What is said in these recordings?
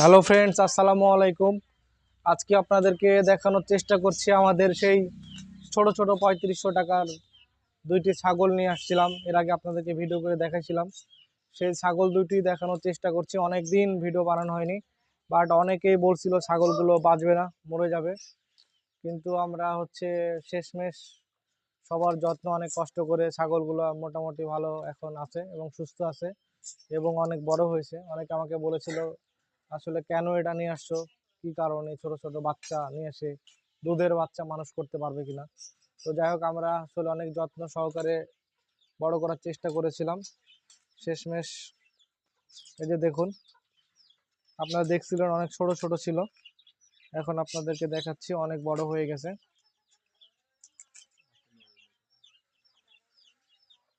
Hello friends, আসসালামু আলাইকুম। আজকে আপনাদেরকে দেখানোর চেষ্টা করছি আমাদের সেই ছোট ছোট পঁয়ত্রিশশো টাকার দুইটি ছাগল নিয়ে আসছিলাম। এর আগে আপনাদেরকে ভিডিও করে দেখাইছিলাম। সেই ছাগল দুইটি দেখানোর চেষ্টা করছি। অনেক দিন ভিডিও বানানো হয়নি বাট অনেকেই বলছিল ছাগলগুলো বাঁচবে না, মরে যাবে। কিন্তু আমরা হচ্ছে শেষমেশ সবার যত্ন, অনেক কষ্ট করে ছাগলগুলো মোটামুটি ভালো এখন আছে এবং সুস্থ আছে এবং অনেক বড় হয়েছে। অনেকে আমাকে বলেছিল আসলে কেন এটা নিয়ে আসছো? কি কারণে ছোট ছোট বাচ্চা নিয়ে এসে দুধের বাচ্চা মানুষ করতে পারবে কিনা? তো যাই হোক, আমরা আসলে অনেক যত্ন সহকারে বড় করার চেষ্টা করেছিলাম। শেষমেশ এই যে দেখুন, আপনারা দেখছিলেন অনেক ছোট ছোট ছিল। এখন আপনাদেরকে দেখাচ্ছি, অনেক বড় হয়ে গেছে।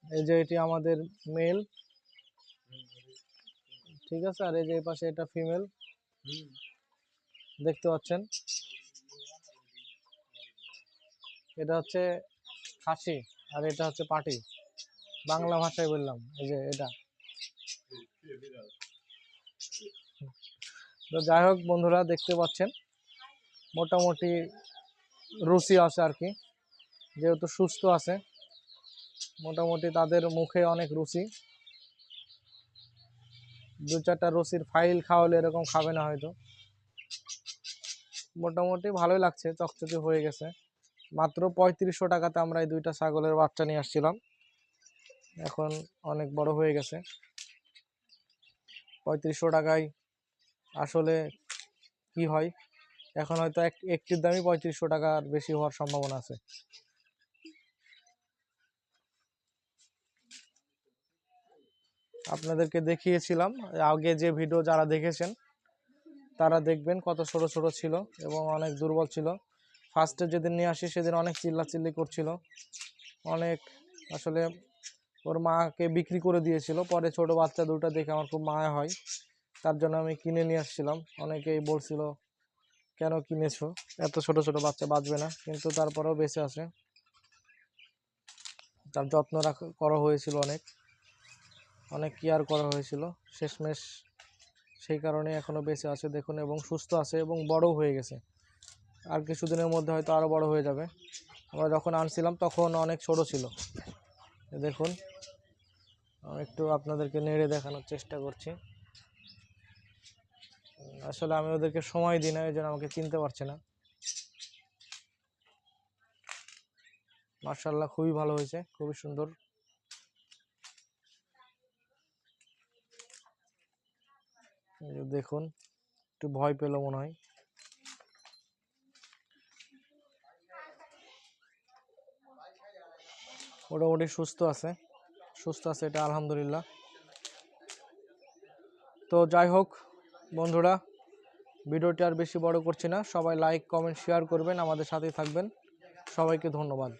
এই যে এটি আমাদের মেল। ঠিক আছে? আর এই যে পাশে এটা ফিমেল দেখতে পাচ্ছেন? এটা হচ্ছে খাসি আর এটা হচ্ছে পাটি। বাংলা ভাষায় বললাম এই যে এটা। তো যাই হোক বন্ধুরা দেখতে পাচ্ছেন? মোটামুটি রুচি আছে আর কি। যেহেতু সুস্থ আছে মোটামুটি তাদের মুখে অনেক রুচি। দু চারটা রসির ফাইল খাওয়ালে এরকম খাবে না হয়তো। মোটামুটি ভালোই লাগছে, চকচকে হয়ে গেছে। মাত্র পঁয়ত্রিশশো টাকাতে আমরা এই দুইটা ছাগলের বাচ্চা নিয়ে আসছিলাম। এখন অনেক বড় হয়ে গেছে। পঁয়ত্রিশশো টাকায় আসলে কি হয়? এখন হয়তো এক একটির দামই পঁয়ত্রিশশো টাকার বেশি হওয়ার সম্ভাবনা আছে। আপনাদেরকে দেখিয়েছিলাম। আগে যে ভিডিও যারা দেখেছেন, তারা দেখবেন কত ছোট ছোট ছিল এবং অনেক দুর্বল ছিল। ফার্স্টে যেদিন নিয়ে আসি, সেদিন অনেক চিল্লাচিল্লি করছিল। অনেক আসলে ওর মাকে বিক্রি করে দিয়েছিল। পরে ছোট বাচ্চা দুটো দেখে আমার খুব মায়া হয়। তার জন্য আমি কিনে নিয়ে আসছিলাম। অনেকেই বলছিল, কেন কিনেছো? এত ছোট ছোট বাচ্চা বাঁচবে না। কিন্তু তারপরেও বেঁচে আছে। তার যত্ন রাখা, করা হয়েছিল অনেক। অনেক কেয়ার করা হয়েছিল। শেষমেশ সেই কারণে এখনও বেঁচে আছে দেখুন এবং সুস্থ আছে এবং বড়ও হয়ে গেছে। আর কিছুদিনের মধ্যে হয়তো আরও বড় হয়ে যাবে। আমরা যখন আনছিলাম তখন অনেক ছোট ছিল। দেখুন, আমি একটু আপনাদেরকে নেড়ে দেখানোর চেষ্টা করছি। আসলে আমি ওদেরকে সময় দিই না, এই জন্য আমাকে চিনতে পারছে না। মার্শাল্লাহ খুবই ভালো হয়েছে, খুবই সুন্দর এই যে দেখুন, একটু ভয় পেল মনে হয়। মোটামুটি সুস্থ আছে সুস্থ আছে এটা আলহামদুলিল্লাহ। তো যাই হোক বন্ধুরা, ভিডিওটি আর বেশি বড় করছি না, সবাই লাইক কমেন্ট শেয়ার করবেন, আমাদের সাথেই থাকবেন। সবাইকে ধন্যবাদ।